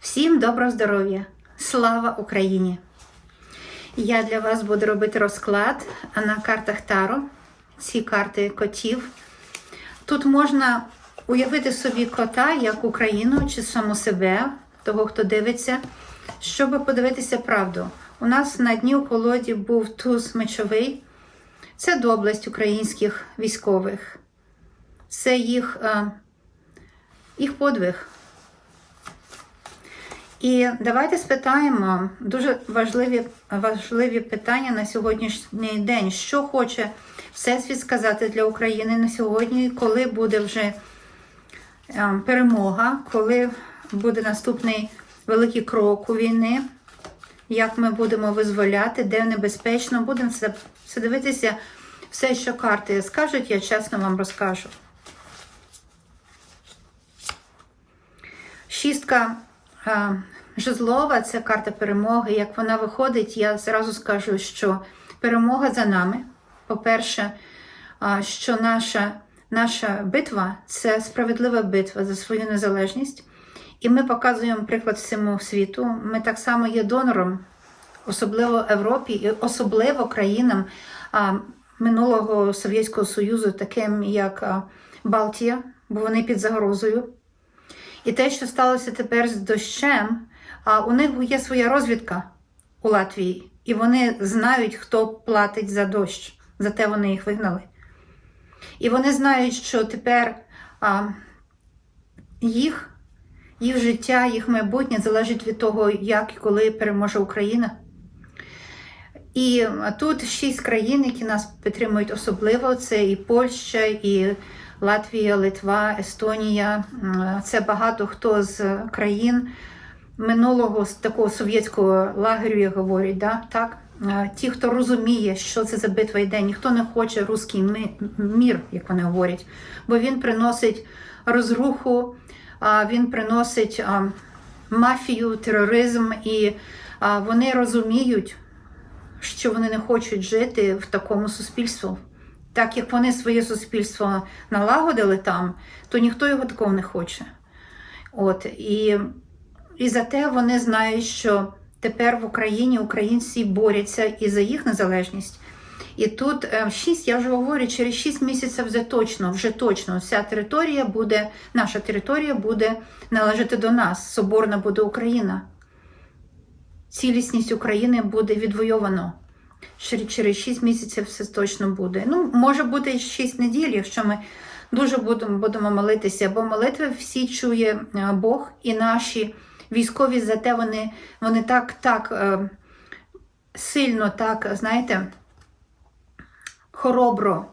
Всім доброго здоров'я! Слава Україні! Я для вас буду робити розклад на картах Таро. Ці карти котів. Тут можна уявити собі кота як Україну чи саму себе, того, хто дивиться, щоб подивитися правду. У нас на дні у колоді був туз мечовий. Це доблесть українських військових. Це їх, е, їх подвиг. І давайте спитаємо дуже важливі, важливі питання на сьогоднішній день. Що хоче Всесвіт сказати для України на сьогодні, коли буде вже е, перемога, коли буде наступний великий крок у війни, як ми будемо визволяти, де небезпечно, будемо все, все дивитися, все, що карти скажуть, я чесно вам розкажу. Шістка жезлова це карта перемоги. Як вона виходить, я зразу скажу, що перемога за нами. По-перше, е, що наша, наша битва це справедлива битва за свою незалежність. І ми показуємо приклад всьому світу. Ми так само є донором, особливо Європі, і особливо країнам а, минулого Совєтського Союзу, таким як Балтія, бо вони під загрозою. І те, що сталося тепер з дощем, у них є своя розвідка у Латвії, і вони знають, хто платить за дощ, за те вони їх вигнали. І вони знають, що тепер а, їх, їх життя, їх майбутнє залежить від того, як і коли переможе Україна. І тут шість країн, які нас підтримують особливо: це і Польща, і Латвія, Литва, Естонія. Це багато хто з країн минулого такого совєтського лагерю, як говорять, да? так? Ті, хто розуміє, що це за битва йде, ніхто не хоче руський мір, як вони говорять, бо він приносить розруху, він приносить мафію, тероризм, і вони розуміють, що вони не хочуть жити в такому суспільстві. Так як вони своє суспільство налагодили там, то ніхто його такого не хоче. От, І і зате вони знають, що тепер в Україні українці борються і за їх незалежність. І тут 6, я вже говорю, через 6 місяців вже точно, вже точно вся територія буде, наша територія буде належати до нас. Соборна буде Україна. Цілісність України буде відвойовано. Через 6 місяців все точно буде. Ну, може бути 6 неділь, якщо ми дуже будемо будемо молитися, бо молитви всі чує Бог і наші військові, зате вони вони так так е, сильно, так, знаєте, хоробро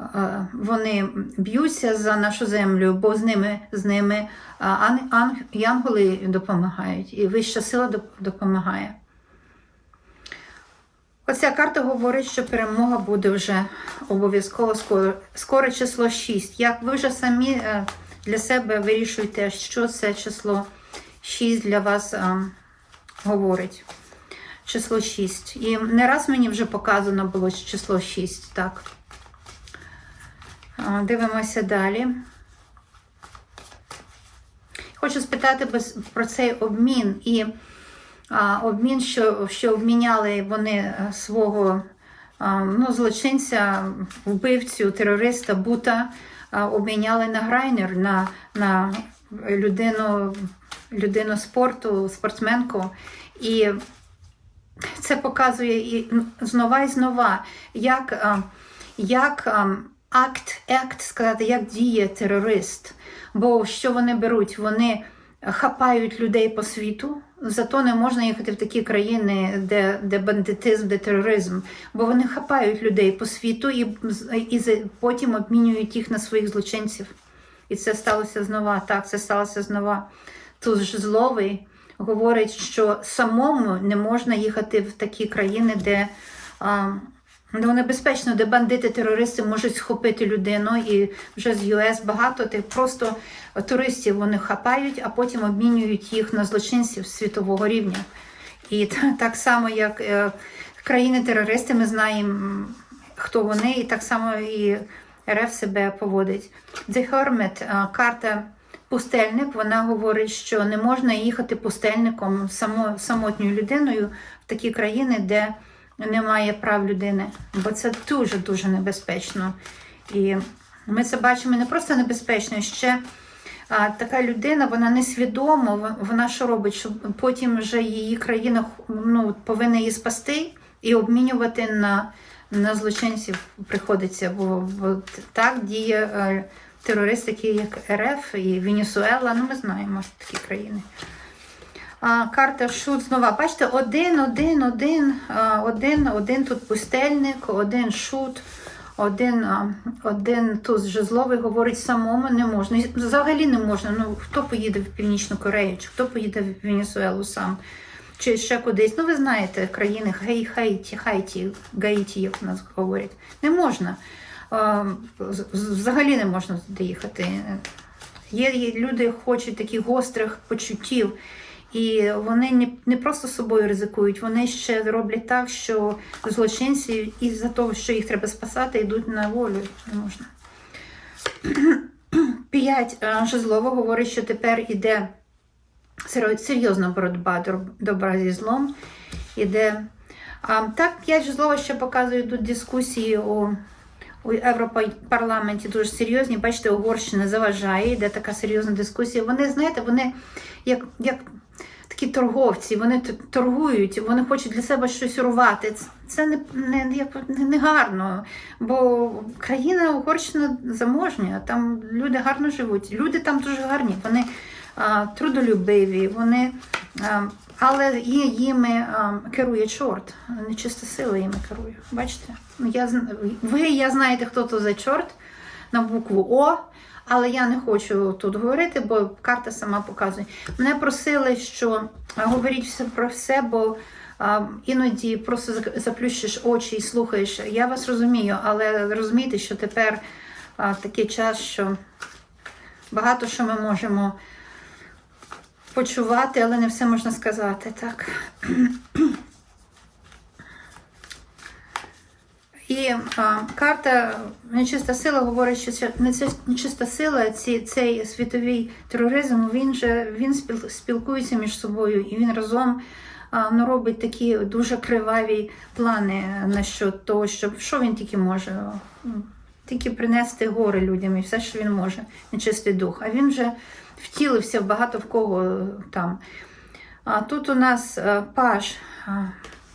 е, вони б'ються за нашу землю, бо з ними з ними янголи допомагають, і вища сила допомагає. Оця карта говорить, що перемога буде вже обов'язково скоро. Скоро число 6. Як ви вже самі е, для себе вирішуєте, що це число 6 для вас а, говорить. Число 6. І не раз мені вже показано було число 6. Так. Дивимося далі. Хочу спитати про цей обмін. І обмін, що що обміняли вони свого ну, злочинця, вбивцю, терориста, бута, обміняли на грайнер, на, на людину людину спорту, спортсменку. І це показує і знова і знова, як як акт, акт сказати, як діє терорист. Бо що вони беруть? Вони хапають людей по світу, зато не можна їхати в такі країни, де де бандитизм, де тероризм. Бо вони хапають людей по світу і, і потім обмінюють їх на своїх злочинців. І це сталося знова. Так, це сталося знова. Тут ж зловий говорить, що самому не можна їхати в такі країни, де а, ну, небезпечно, де бандити, терористи можуть схопити людину, і вже з ЮС багато тих просто туристів вони хапають, а потім обмінюють їх на злочинців світового рівня. І так само, як е, країни-терористи, ми знаємо, хто вони, і так само і РФ себе поводить. The Hermit, карта пустельник. Вона говорить, що не можна їхати пустельником само, самотньою людиною в такі країни, де немає прав людини, бо це дуже дуже небезпечно. І ми це бачимо не просто небезпечно, ще а, така людина, вона несвідомо, вон- вона що робить, що потім вже її країна ну, повинна її спасти і обмінювати на, на злочинців приходиться, бо, бо так діє е, терорист, такий як РФ і Венесуела, ну ми знаємо такі країни. Карта шут знова. Бачите, один, один, один, один, один тут пустельник, один шут, один, один тут жезловий говорить самому не можна. Взагалі не можна. Ну, хто поїде в Північну Корею, чи хто поїде в Венесуелу сам, чи ще кудись. Ну, ви знаєте, країни Хай, Хайті, Хайті, Гаїті, як у нас говорять. Не можна. Взагалі не можна доїхати. Є, є люди, хочуть таких гострих почуттів. І вони не, просто собою ризикують, вони ще роблять так, що злочинці із-за того, що їх треба спасати, йдуть на волю. Не можна. П'ять е, жезлово говорить, що тепер іде серйозна боротьба добра зі злом. Іде. А, так, п'ять жезлово ще показує тут дискусії у, у Європарламенті дуже серйозні. Бачите, Угорщина заважає, йде така серйозна дискусія. Вони, знаєте, вони як, як такі торговці, вони торгують, вони хочуть для себе щось урвати. Це не, не, не, не гарно, бо країна Угорщина заможня, там люди гарно живуть. Люди там дуже гарні, вони а, трудолюбиві, вони, а, але є, їми керує чорт, нечиста сила їми керує. Бачите? Я, ви я знаєте, хто то за чорт на букву О. Але я не хочу тут говорити, бо карта сама показує. Мене просили, що говоріть все про все, бо а, іноді просто заплющиш очі і слухаєш. Я вас розумію, але розумійте, що тепер а, такий час, що багато що ми можемо почувати, але не все можна сказати. Так. І а, карта нечиста сила говорить, що нечиста сила, ці, цей світовий тероризм, він же він спіл, спілкується між собою і він разом а, ну, робить такі дуже криваві плани насчет того, щоб що він тільки може. Тільки принести гори людям і все, що він може, нечистий дух. А він вже втілився багато в кого там. А тут у нас е, а,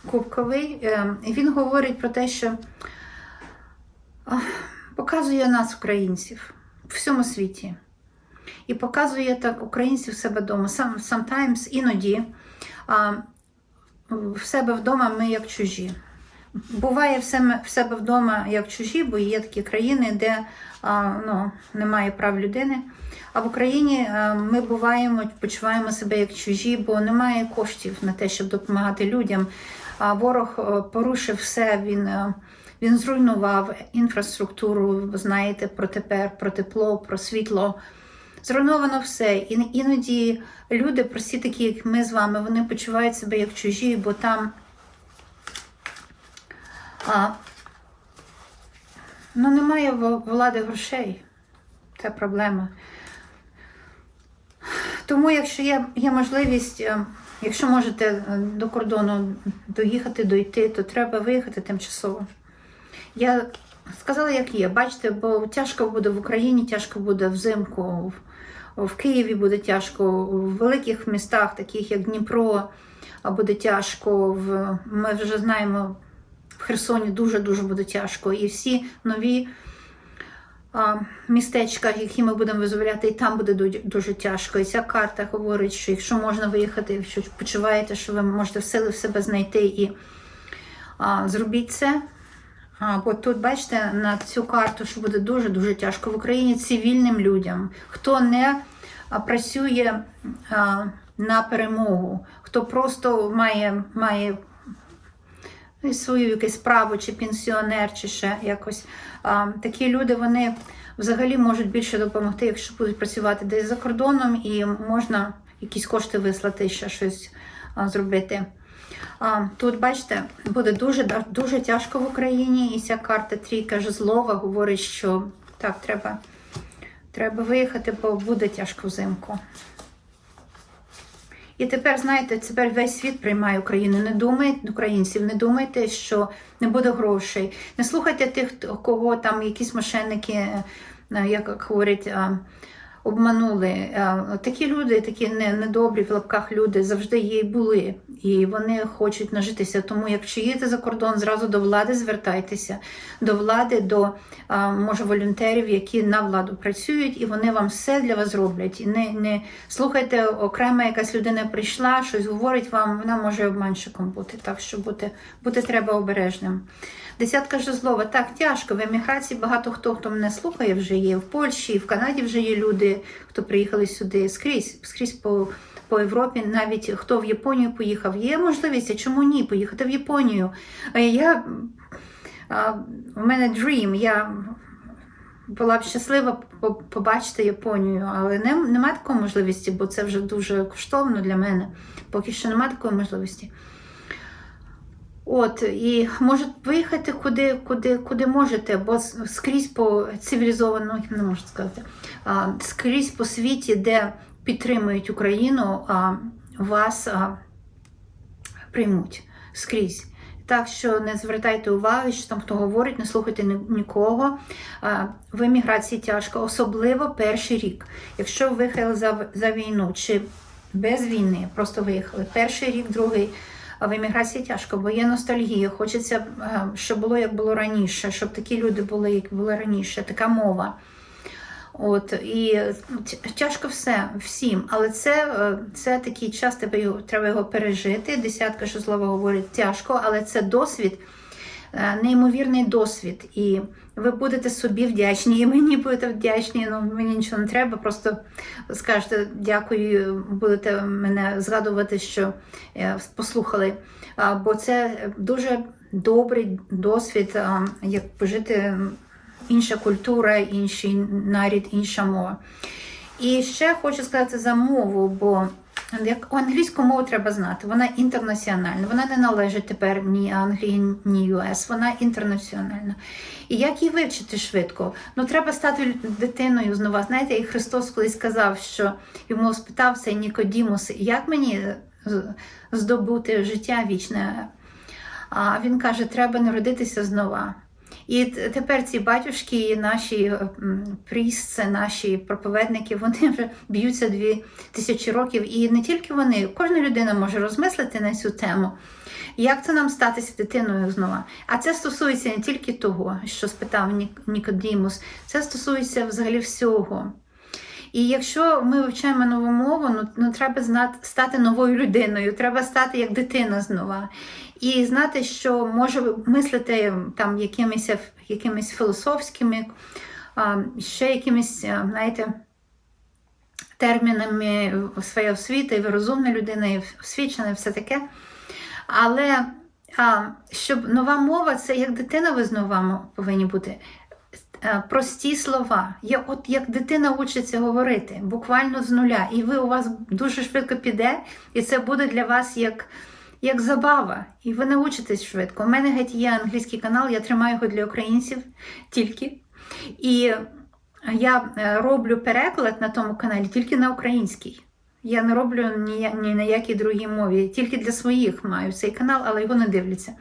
кубковий, е, і він говорить про те, що показує нас, українців, в всьому світі. І показує так українців в себе вдома. Sometimes, іноді в себе вдома ми як чужі. Буває в себе, вдома як чужі, бо є такі країни, де ну, немає прав людини. А в Україні а, ми буваємо, почуваємо себе як чужі, бо немає коштів на те, щоб допомагати людям. Ворог е, порушив все, він, е, він зруйнував інфраструктуру, ви знаєте, про тепер, про тепло, про світло. Зруйновано все. І іноді люди, прості такі, як ми з вами, вони почувають себе як чужі, бо там а, ну, немає влади грошей. Це проблема. Тому, якщо є, є можливість, е, якщо можете е, до кордону доїхати, дойти, то треба виїхати тимчасово. Я сказала, як є. Бачите, бо тяжко буде в Україні, тяжко буде взимку, в, Києві буде тяжко, в великих містах, таких як Дніпро, буде тяжко. Ми вже знаємо, в Херсоні дуже-дуже буде тяжко. І всі нові а, містечка, які ми будемо визволяти, і там буде дуже тяжко. І ця карта говорить, що якщо можна виїхати, якщо почуваєте, що ви можете в сили в себе знайти і а, зробіть це. А, бо тут, бачите, на цю карту, що буде дуже-дуже тяжко в Україні цивільним людям, хто не працює а, на перемогу, хто просто має, має ну, свою якусь справу, чи пенсіонер, чи ще якось. Такі люди вони взагалі можуть більше допомогти, якщо будуть працювати десь за кордоном, і можна якісь кошти вислати, ще щось зробити. Тут, бачите, буде дуже, дуже тяжко в Україні, і ця карта трійка жезлова говорить, що так, треба Треба виїхати, бо буде тяжко взимку. І тепер, знаєте, тепер весь світ приймає Україну. Не думайте, українців, не думайте, що не буде грошей. Не слухайте тих, кого там якісь мошенники, е, як говорять, е, обманули. Такі люди, такі не- недобрі в лапках люди завжди є і були. І вони хочуть нажитися. Тому, якщо їдете за кордон, зразу до влади звертайтеся, до влади, до може волонтерів, які на владу працюють, і вони вам все для вас зроблять. І не, не слухайте, окрема якась людина прийшла, щось говорить вам, вона може обманщиком бути. Так що бути, бути треба обережним. Десятка жезлова. Так, тяжко. В еміграції багато хто, хто мене слухає, вже є в Польщі, в Канаді вже є люди, хто приїхали сюди скрізь, скрізь по. По Європі, навіть хто в Японію поїхав, є можливість, а чому ні? Поїхати в Японію. Я у мене dream, я була б щаслива побачити Японію, але не, немає такої можливості, бо це вже дуже коштовно для мене. Поки що немає такої можливості. От, і можуть виїхати куди, куди, куди можете, бо скрізь по цивілізованому, не можу сказати, а, скрізь по світі, де підтримують Україну, а, вас а, приймуть скрізь. Так що не звертайте уваги, що там хто говорить, не слухайте нікого. В еміграції тяжко, особливо перший рік. Якщо ви виїхали за, за війну чи без війни, просто виїхали перший рік, другий. А в еміграції тяжко, бо є ностальгія. Хочеться, е, щоб було як було раніше, щоб такі люди були, як були раніше, така мова. От і тяжко все всім, але це, е, це такий час, тебе треба його пережити. Десятка що слово говорить тяжко, але це досвід, неймовірний досвід. І ви будете собі вдячні, і мені будете вдячні. Ну мені нічого не треба. Просто скажете дякую, будете мене згадувати, що е, послухали. Бо це дуже добрий досвід, як пожити інша культура, інший нарід, інша мова. І ще хочу сказати за мову, бо як англійську мову треба знати, вона інтернаціональна, вона не належить тепер ні Англії, ні ЮС, вона інтернаціональна. І як її вивчити швидко? Ну треба стати дитиною знову. Знаєте, і Христос колись сказав, що йому спитав цей Нікодімус, як мені здобути життя вічне? А він каже, треба народитися знова. І тепер ці батюшки, наші прісце, наші проповедники, вони вже б'ються дві тисячі років. І не тільки вони, кожна людина може розмислити на цю тему. Як це нам статися дитиною знову? А це стосується не тільки того, що спитав Нікодімус, це стосується взагалі всього. І якщо ми вивчаємо нову мову, ну, ну треба знати, стати новою людиною, треба стати як дитина знову. І знати, що може мислити там якимись, якимись філософськими, ще якимись, знаєте, термінами своєї освіти, і ви розумна людина, і освічена, і все таке. Але щоб нова мова, це як дитина ви знову повинні бути. Е, Прості слова. Я, от як дитина учиться говорити, буквально з нуля, і ви у вас дуже швидко піде, і це буде для вас як, як забава. І ви научитесь швидко. У мене геть є англійський канал, я тримаю його для українців тільки. І я е, роблю переклад на тому каналі тільки на український. Я не роблю ні, ні на якій другій мові, тільки для своїх маю цей канал, але його не дивляться.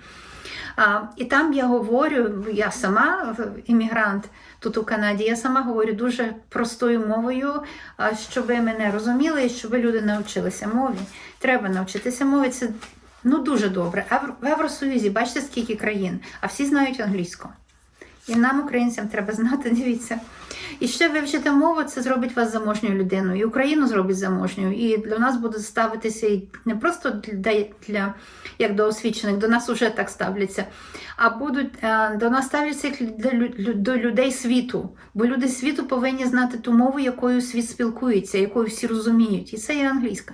А, і там я говорю, я сама іммігрант тут у Канаді, я сама говорю дуже простою мовою, щоб мене розуміли і щоб люди навчилися мові. Треба навчитися мові. Це ну, дуже добре. А в Євросоюзі, бачите, скільки країн, а всі знають англійську. І нам, українцям, треба знати, дивіться. І ще вивчити мову, це зробить вас заможньою людиною. І Україну зробить заможньою. І до нас будуть ставитися і не просто для, для як до освічених, до нас вже так ставляться, а будуть е, до нас ставляться як до, лю- до людей світу. Бо люди світу повинні знати ту мову, якою світ спілкується, якою всі розуміють. І це є англійська.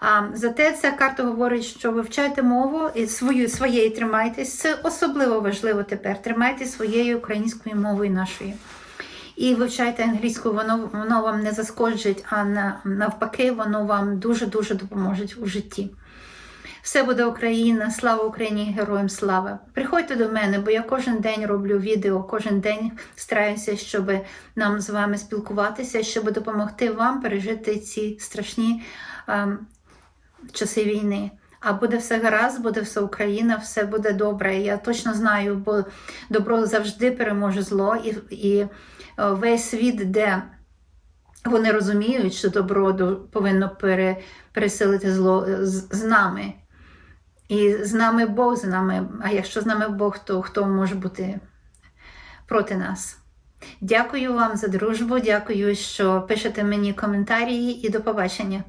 А, зате ця карта говорить, що вивчайте мову і свою своєї тримайтесь. Це особливо важливо тепер. Тримайтесь своєю українською мовою нашою. І вивчайте англійську, воно, воно вам не заскоджить, а на, навпаки, воно вам дуже-дуже допоможе у житті. Все буде Україна, слава Україні, героям слава. Приходьте до мене, бо я кожен день роблю відео, кожен день стараюся, щоб нам з вами спілкуватися, щоб допомогти вам пережити ці страшні ем, часи війни. А буде все гаразд, буде все Україна, все буде добре. Я точно знаю, бо добро завжди переможе зло, і, і е, весь світ, де вони розуміють, що добро повинно пере, пересилити зло е, з, з нами. І з нами Бог з нами. А якщо з нами Бог, то хто може бути проти нас? Дякую вам за дружбу, дякую, що пишете мені коментарі і до побачення.